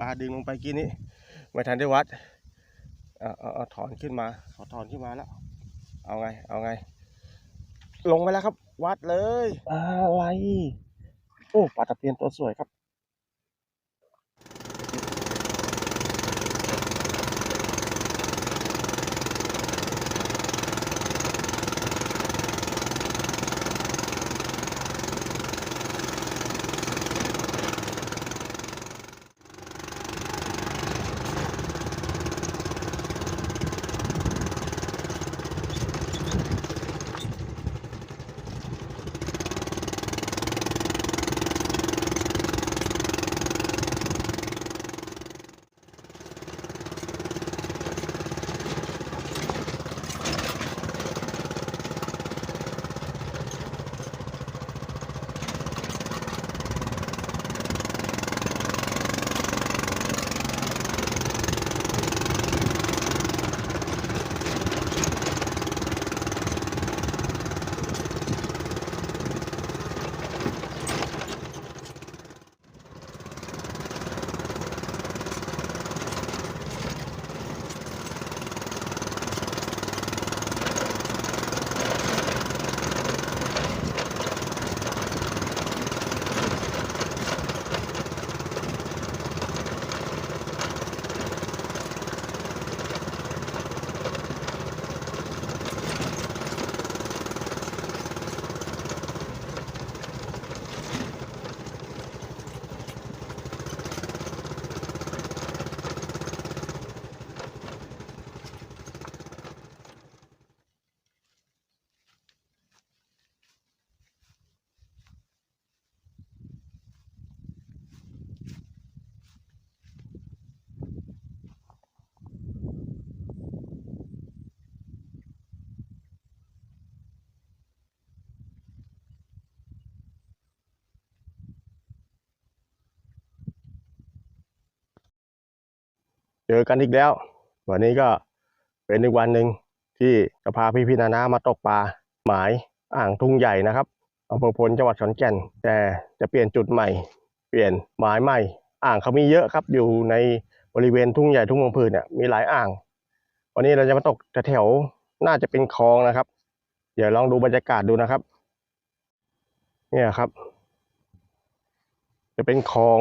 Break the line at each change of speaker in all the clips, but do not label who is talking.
ปลาดึงลงไปกินนี่ไม่ทันได้วัดเอาเอาเอาถอนขึ้นมาขอถอนขึ้นมาแล้ว เอาไง เอาไง ลงไปแล้วครับ วัดเลย อะไร โอ้ปลาตะเพียนตัวสวยครับ เจอกันอีกแล้ว วันนี้ก็เป็นอีกวันหนึ่งที่จะพาพี่พี่ๆนานามาตกปลาหมายอ่างทุ่งใหญ่นะครับอำเภอพลจังหวัดขอนแก่น แต่จะเปลี่ยนจุดใหม่ เปลี่ยนหมายใหม่ อ่างเขามีเยอะครับ อยู่ในบริเวณทุ่งใหญ่ทุ่งเมืองพืนเนี่ยมีหลายอ่าง วันนี้เราจะมาตกแถวๆน่าจะเป็นคลองนะครับ เดี๋ยวลองดูบรรยากาศดูนะครับ เนี่ยครับ จะเป็นคลอง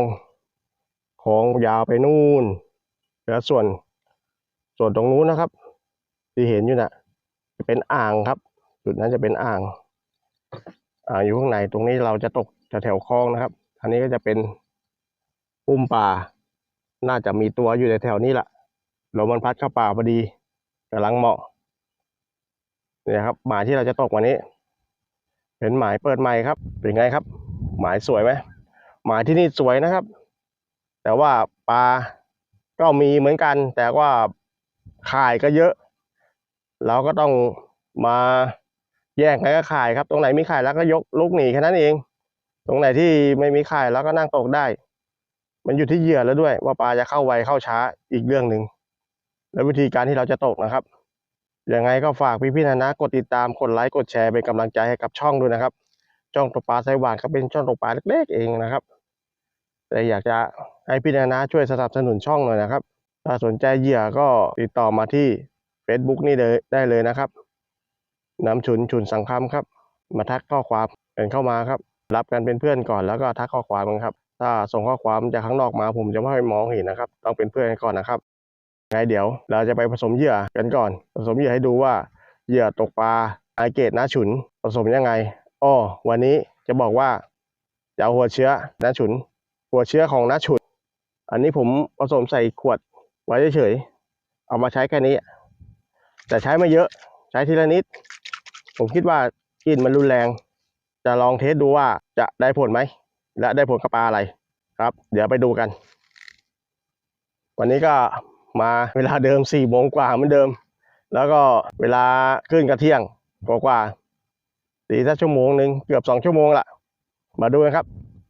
คลองยาวไปนู่น แล้วส่วนส่วนตรงนู้นนะครับ ที่เห็นอยู่น่ะ จะเป็นอ่างครับ จุดนั้นจะเป็นอ่าง อ่างอยู่ข้างในตรงนี้เราจะตกแถวๆคลองนะครับอันนี้ก็จะเป็นปุ่มป่า น่าจะมีตัวอยู่ในแถวนี้แหละลมมันพัดเข้าป่าพอดีกำลังเหมาะเนี่ยครับ หมายที่เราจะตกวันนี้ เป็นหมายเปิดใหม่ครับ เป็นไงครับ หมายสวยไหมหมายที่นี่สวยนะครับ แต่ว่าปลา ก็มีเหมือนกัน แต่ว่าขายก็เยอะ เราก็ต้องมาแยกไงก็ขายครับ ตรงไหนมีขายแล้วก็ยกลูกหนีแค่นั้นเอง ตรงไหนที่ไม่มีขายแล้วก็นั่งตกได้ มันอยู่ที่เหยื่อแล้วด้วย ว่าปลาจะเข้าไวเข้าช้าอีกเรื่องหนึ่งแล้ววิธีการที่เราจะตกนะครับยังไงก็ฝากพี่ๆนะนะกดติดตามกดไลค์กดแชร์เป็นกำลังใจให้กับช่องด้วยนะครับ ช่องตกปลาไซหวานก็เป็นช่องตกปลาเล็กๆเองนะครับ แต่อยากจะให้พี่นานาช่วยสนับสนุนช่องหน่อยนะครับ ถ้าสนใจเหยื่อก็ติดต่อมาที่ Facebook นี่เลยได้เลยนะครับน้ำฉุนฉุนสังคำครับ มาทักข้อความกันเข้ามาครับ รับกันเป็นเพื่อนก่อนแล้วก็ทักข้อความกันครับ ถ้าส่งข้อความจากข้างนอกมาผมจะไม่ให้มองเห็นนะครับ ต้องเป็นเพื่อนกันก่อนนะครับไงเดี๋ยวเราจะไปผสมเหยื่อกันก่อน ผสมเหยื่อให้ดูว่าเหยื่อตกปลาไอเกตน้าฉุนผสมยังไงอ้อวันนี้จะบอกว่าจะเอาหัวเชื้อน้าฉุน หัวเชื้อของน้าฉุนอันนี้ผมผสมใส่ขวดไว้เฉยๆเอามาใช้แค่นี้ แต่ใช้ไม่เยอะใช้ทีละนิด ผมคิดว่ากลิ่นมันรุนแรง จะลองเทสดูว่าจะได้ผลไหม และได้ผลกับปลาอะไรครับ เดี๋ยวไปดูกัน วันนี้ก็มาเวลาเดิมสี่โมงกว่าเหมือนเดิม แล้วก็เวลาขึ้นกระเที่ยงกว่าๆสี่สักชั่วโมงหนึ่งเกือบสองชั่วโมงละมาดูกันครับ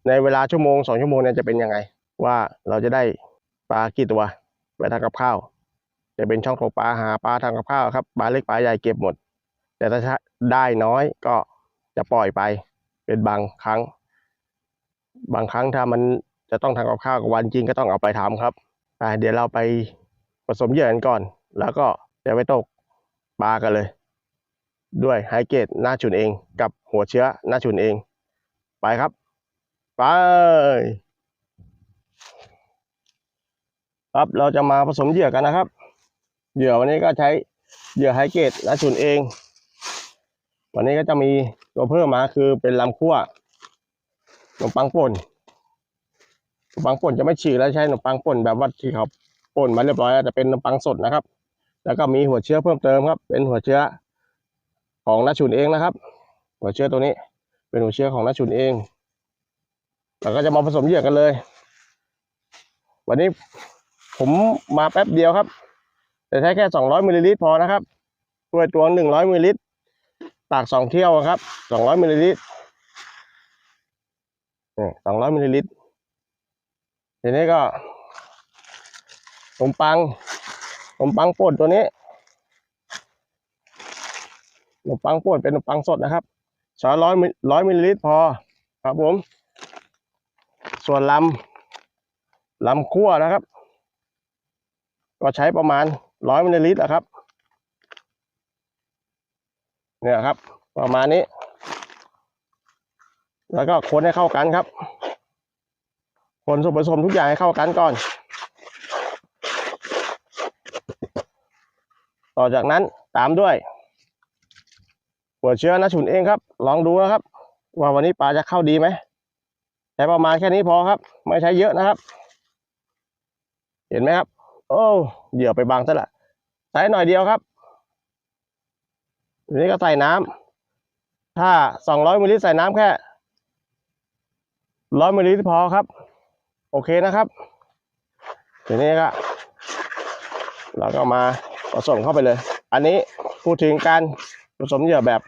ในเวลาชั่วโมงสองชั่วโมงเนี่ยจะเป็นยังไง ว่าเราจะได้ปลากี่ตัวไปทำกับข้าว จะเป็นช่องตกปลาหาปลาทำกับข้าวครับปลาเล็กปลาใหญ่เก็บหมด แต่ถ้าได้น้อยก็จะปล่อยไปเป็นบางครั้ง บางครั้งถ้ามันจะต้องทำกับข้าวกับวันจริงก็ต้องเอาไปทำครับเดี๋ยวเราไปผสมเหยื่อกันก่อน แล้วก็จะไปตกปลากันเลย ด้วยไฮเกตหน้าฉุนเอง กับหัวเชื้อหน้าฉุนเอง ไปครับ ไป ครับเราจะมาผสมเหยื่อกันนะครับ เหยื่อวันนี้ก็ใช้เหยื่อไฮเกตหน้าฉุนเอง วันนี้ก็จะมีตัวเพิ่มมาคือเป็นลำคั่วขนมปังป่นขนมปังป่นจะไม่ฉีกแล้วใช้ขนมปังป่นแบบว่าที่เขาป่นมาเรียบร้อยแล้วแต่เป็นขนมปังสดนะครับ แล้วก็มีหัวเชื้อเพิ่มเติมครับ เป็นหัวเชื้อของน้าฉุนเองนะครับ หัวเชื้อตัวนี้ เป็นหัวเชื้อของน้าฉุนเอง เราก็จะมาผสมเหยื่อกันเลย วันนี้ผมมาแป๊บเดียวครับ แต่ใช้แค่200มิลลิลิตรพอนะครับถ้วยตวง100มิลลิลิตรตากสองเที่ยวครับสองร้อยมิลลิลิตรสองร้อยมิลลิลิตรทีนี้ก็ขนมปังขนมปังป่นตัวนี้ขนมปังป่นเป็นขนมปังสดนะครับช้อนร้อยร้อยมิลลิลิตรพอครับผม ส่วนลำลำคั่วนะครับ ก็ใช้ประมาณร้อยมิลลิลิตรนะครับ เนี่ยครับ ประมาณนี้ แล้วก็คนให้เข้ากันครับ คนส่วนผสมทุกอย่างให้เข้ากันก่อน ต่อจากนั้นตามด้วยหัวเชื้อนะฉุนเองครับ ลองดูนะครับ ว่าวันนี้ปลาจะเข้าดีไหม ใช้ประมาณแค่นี้พอครับ ไม่ใช้เยอะนะครับ เห็นไหมครับ โอ้เหยื่อไปบางซะละใส่หน่อยเดียวครับทีนี้ก็ใส่น้ำถ้าสองร้อยมิลลิลิตรใส่น้ำแค่ร้อยมิลลิลิตรพอครับ โอเคนะครับทีนี้ก็เราก็มาผสมเข้าไปเลย อันนี้พูดถึงการผสมเหยื่อแบบ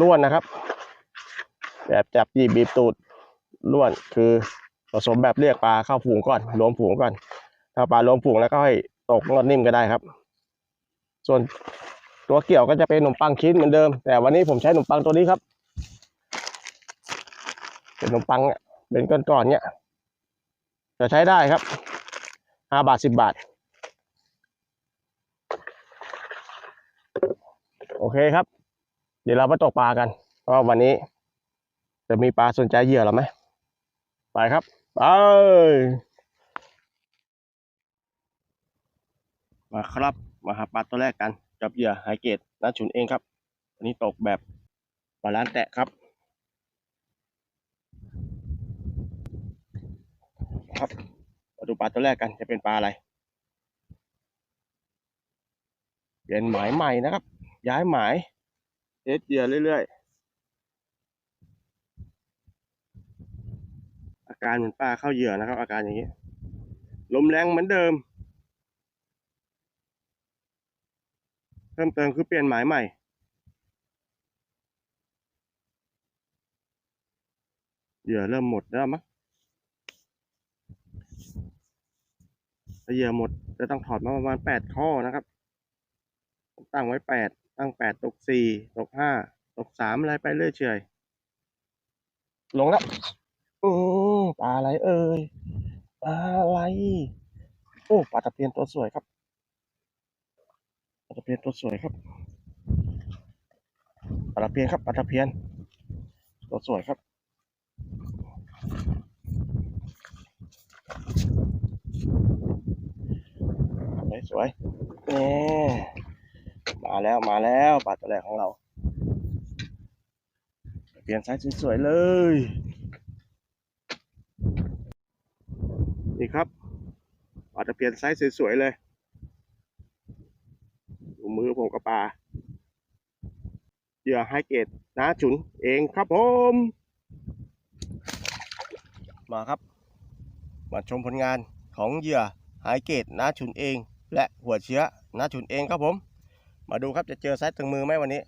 ล้วนนะครับ แบบจับยีบบีบตูด ล้วนคือผสมแบบเรียกปลาเข้าฝูงก่อนรวมฝูงก่อน ถ้าปลารวมฝูงแล้วก็ให้ตกงอดนิ่มก็ได้ครับ ส่วนตัวเกี่ยวก็จะเป็นขนมปังชิ้นเหมือนเดิม แต่วันนี้ผมใช้ขนมปังตัวนี้ครับ เป็นขนมปังเนี่ยเป็นก้อนๆเนี่ยจะใช้ได้ครับห้าบาทสิบบาท โอเคครับ เดี๋ยวเราไปตกปลากันว่าวันนี้ จะมีปลาสนใจเหยื่อเราไหม ไปครับ ไป มาครับ มาหาปลาตัวแรกกัน จับเหยื่อไฮเกตนัดฉุนเองครับ อันนี้ตกแบบปลาล้านแตะครับ ครับมาดูปลาตัวแรกกันจะเป็นปลาอะไรเปลี่ยนหมายใหม่นะครับ ย้ายหมายเทสเหยื่อเรื่อยๆ อา การเหมือนปลาเข้าเหยื่อนะครับ อาการอย่างนี้ ลมแรงเหมือนเดิม เพิ่มเติมคือเปลี่ยนหมายใหม่เหยื่อเริ่มหมดแล้วมั้งถ้าเหยื่อหมดจะต้องถอดมาประมาณแปดข้อนะครับ ตั้งไว้แปดตั้งแปดตกสี่ตกห้าตกสามอะไรไปเรื่อยเฉยลงแล้วโอ้ ปลาอะไรเอ่ยปลาอะไร โอ้ปลาตะเพียนตัวสวยครับปลาตะเพียนตัวสวยครับปลาตะเพียนครับปลาตะเพียนตัวสวยครับสวยสวยนี่มาแล้วมาแล้วปลาตัวแรกของเรา เปลี่ยนไซส์สวยๆเลย นี่ครับปลาตะเพียนไซส์สวยๆเลยดูมือผมกับปลาเหยื่อไฮเกตนะฉุนเองครับผม มาครับ มาชมผลงานของเหยื่อไฮเกตนะฉุนเอง และหัวเชื้อนะฉุนเองครับผม มาดูครับจะเจอไซส์ถึงมือไหมวันนี้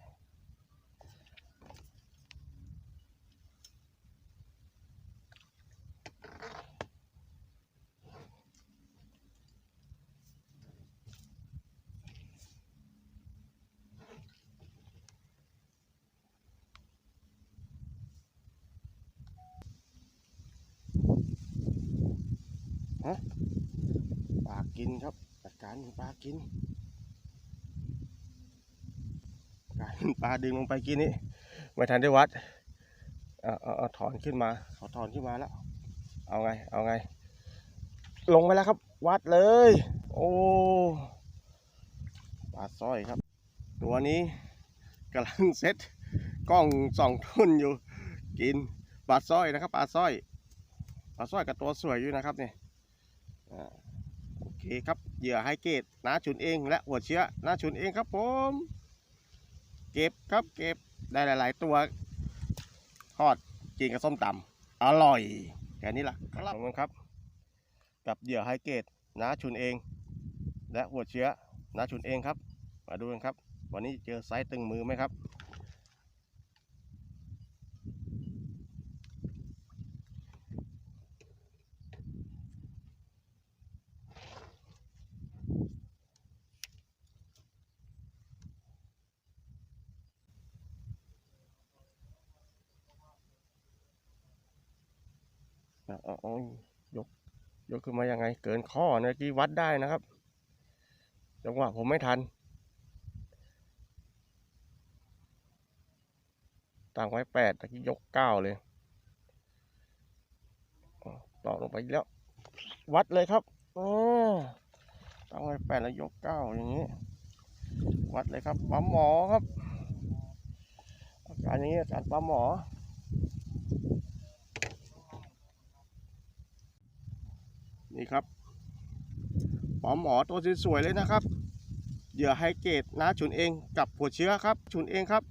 ฮะปลากินครับจัดการปลากินการปลาดึงลงไปกินนี่ไม่ทันได้วัดเอาเอาเอถอนขึ้นมาเขาถอนขึ้นมาแล้ว เอาไง เอาไง ลงไปแล้วครับ วัดเลย โอ้ปลาสร้อยครับ ตัวนี้กำลังเซ็ตกล้องส่องทุนอยู่ กินปลาสร้อยนะครับปลาสร้อยปลาสร้อยกับตัวสวยอยู่นะครับเนี่ย โอเคครับเหยื่อไฮเกตน้าฉุนเองและหัวเชื้อน้าฉุนเองครับผม เก็บครับเก็บได้หลาย ๆ ตัวทอดกินกับส้มตำอร่อยแค่นี้ล่ะครับขอบคุณครับ กับเหยื่อไฮเกตน้าฉุนเอง และหัวเชื้อน้าฉุนเองครับ มาดูกันครับ วันนี้เจอไซส์ตึงมือไหมครับ เอาเอายก ยกขึ้นมายังไง เกินข้อเมื่อกี้วัดได้นะครับ จังหวะผมไม่ทันตั้งไว้แปดตะกี้ยกเก้าเลยต่อลงไปแล้ว วัดเลยครับตั้งไว้แปดแล้วยกเก้าอย่างนี้ วัดเลยครับปั๊มหมอครับ อาการอย่างนี้อาการปั๊มหมอ นี่ครับปอมหมอตัวสวยๆเลยนะครับ เหยื่อไฮเกตนะฉุนเองกับหัวเชื้อครับ ฉุนเองครับ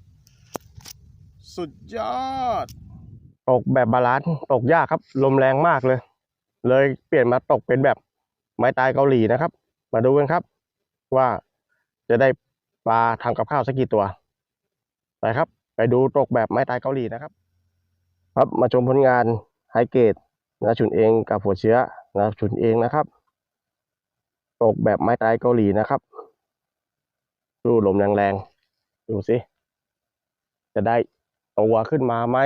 สุดยอด ตกแบบบาลานซ์ตกยากครับ ลมแรงมากเลย เลยเปลี่ยนมาตกเป็นแบบไม้ตายเกาหลีนะครับ มาดูกันครับ ว่าจะได้ปลาทำกับข้าวสักกี่ตัว ไปครับ ไปดูตกแบบไม้ตายเกาหลีนะครับ ครับมาชมผลงานไฮเกตนะฉุนเองกับหัวเชื้อนะฉุนเองนะครับ ตกแบบไม้ตายเกาหลีนะครับดูลมแรงๆดูสิ จะได้ตัวขึ้นมาไหม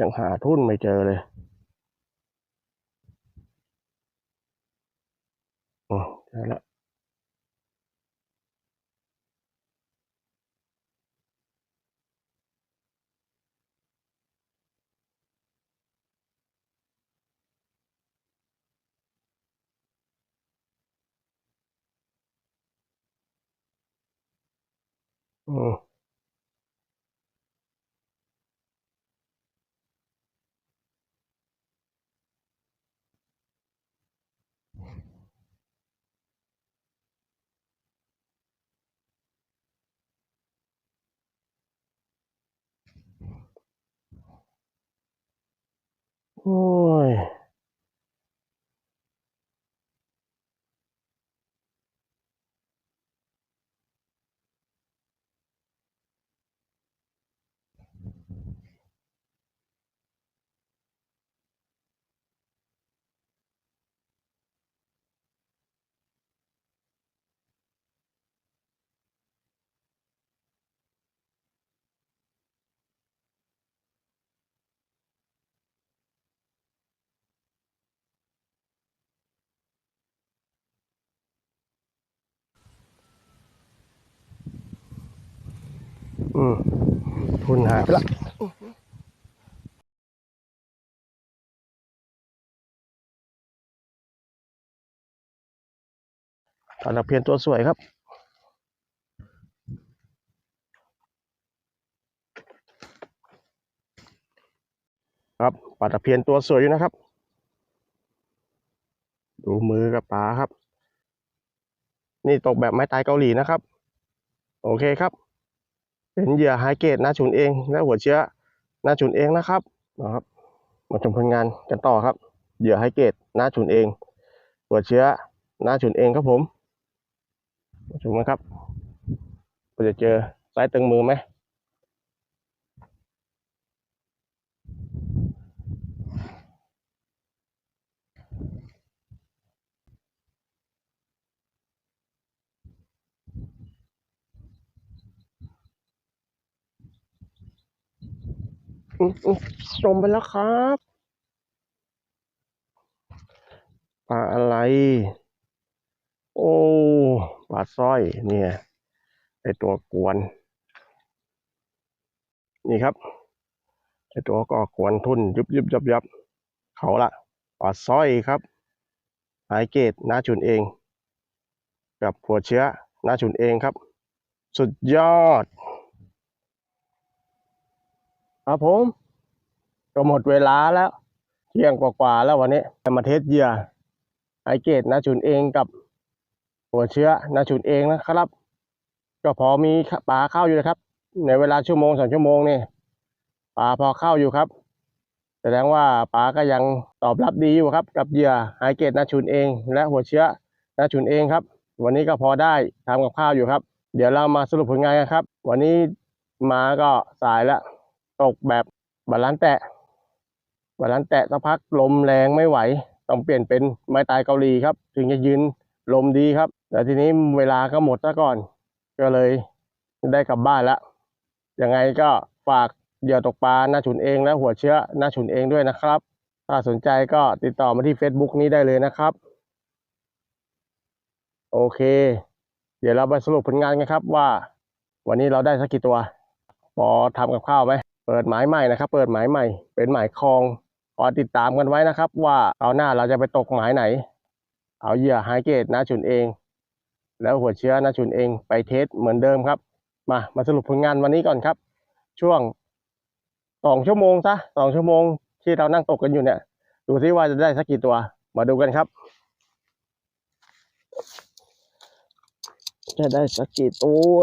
ยังหาทุ่นไม่เจอเลยอ๋อเจอแล้วอืม โอืมทุนหายไปละปลาตะเพียนตัวสวยครับ ครับปลาตะเพียนตัวสวยอยู่นะครับ ดูมือกับปลาครับ นี่ตกแบบไม้ตายเกาหลีนะครับ โอเคครับ เป็นเหยื่อไฮเกตหน้าฉุนเอง และหัวเชื้อหน้าฉุนเองนะครับนะครับ มาชมผลงานกันต่อครับ เหยื่อไฮเกตหน้าฉุนเอง หัวเชื้อหน้าฉุนเองครับผมมาชมนะครับเราจะเจอสายตึงมือไหม จมไปแล้วครับปลาอะไร โอ้ปลาสร้อยเนี่ยไอตัวกวน นี่ครับไอตัวก็กวนทุนยุบยุบยับยับเขาละปลาสร้อยครับหายเกตหน้าชุนเอง กับหัวเชื้อหน้าชุนเองครับ สุดยอด ครับผม ก็หมดเวลาแล้ว เที่ยงกว่าๆแล้ววันนี้จะมาเทสเหยื่อไอเกตนาชุนเองกับ หัวเชื้อนาชุนเองนะครับ ก็พอมีปลาเข้าอยู่นะครับ ในเวลาชั่วโมงสองชั่วโมงนี่ปลาพอเข้าอยู่ครับ แสดงว่าปลาก็ยังตอบรับดีอยู่ครับ กับเหยื่อไฮเกตนาชุนเอง และหัวเชื้อนาชุนเองครับ วันนี้ก็พอได้ทำกับข้าวอยู่ครับ เดี๋ยวเรามาสรุปผลงานกันครับ วันนี้มาก็สายแล้ว ตกแบบบาลานแตะบาลานแตะสักพักลมแรงไม่ไหว ต้องเปลี่ยนเป็นไม้ตายเกาหลีครับ ถึงจะยืนลมดีครับ แต่ทีนี้เวลาก็หมดซะก่อน ก็เลยได้กลับบ้านแล้วยังไงก็ฝากเหยื่อตกปลาหน้าฉุนเองและหัวเชื้อหน้าฉุนเองด้วยนะครับ ถ้าสนใจก็ติดต่อมาที่ Facebook นี้ได้เลยนะครับ โอเค เดี๋ยวเราไปสรุปผลงานกันครับว่า วันนี้เราได้สักกี่ตัว พอทำกับข้าวไหม เปิดหมายใหม่นะครับ เปิดหมายใหม่ เป็นหมายคลองขอติดตามกันไว้นะครับ ว่าเอาหน้าเราจะไปตกหมายไหน เอาเหยื่อไฮเกตนะฉุนเอง แล้วหัวเชื้อนะฉุนเองไปเทสเหมือนเดิมครับ มามาสรุปผลงานวันนี้ก่อนครับ ช่วงสองชั่วโมงซะสองชั่วโมงที่เรานั่งตกกันอยู่เนี่ย ดูซิว่าจะได้สักกี่ตัวมาดูกันครับ จะได้สักกี่ตัว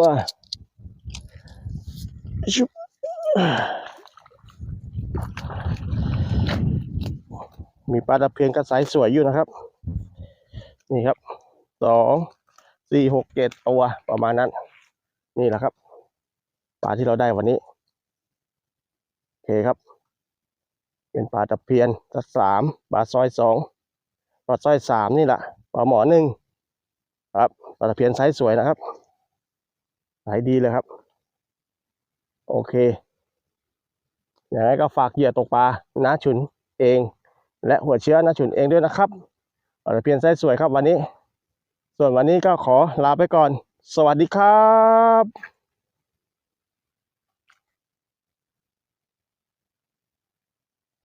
ชุบ มีปลาตะเพียนกระสายสวยอยู่นะครับ นี่ครับสองสี่หกเจ็ดตัวประมาณนั้น นี่แหละครับปลาที่เราได้วันนี้โอเคครับ เป็นปลาตะเพียนกระสามปลาซอยสองปลาซอยสามนี่แหละปลาหมอหนึ่งครับปลาตะเพียนไซส์สวยนะครับสายดีเลยครับ โอเค อย่างไรก็ฝากเหยื่อตกปลาน้าฉุนเอง และหัวเชื้อน้าฉุนเองด้วยนะครับเราตะเพียนไส้สวยครับวันนี้ ส่วนวันนี้ก็ขอลาไปก่อน สวัสดีครับ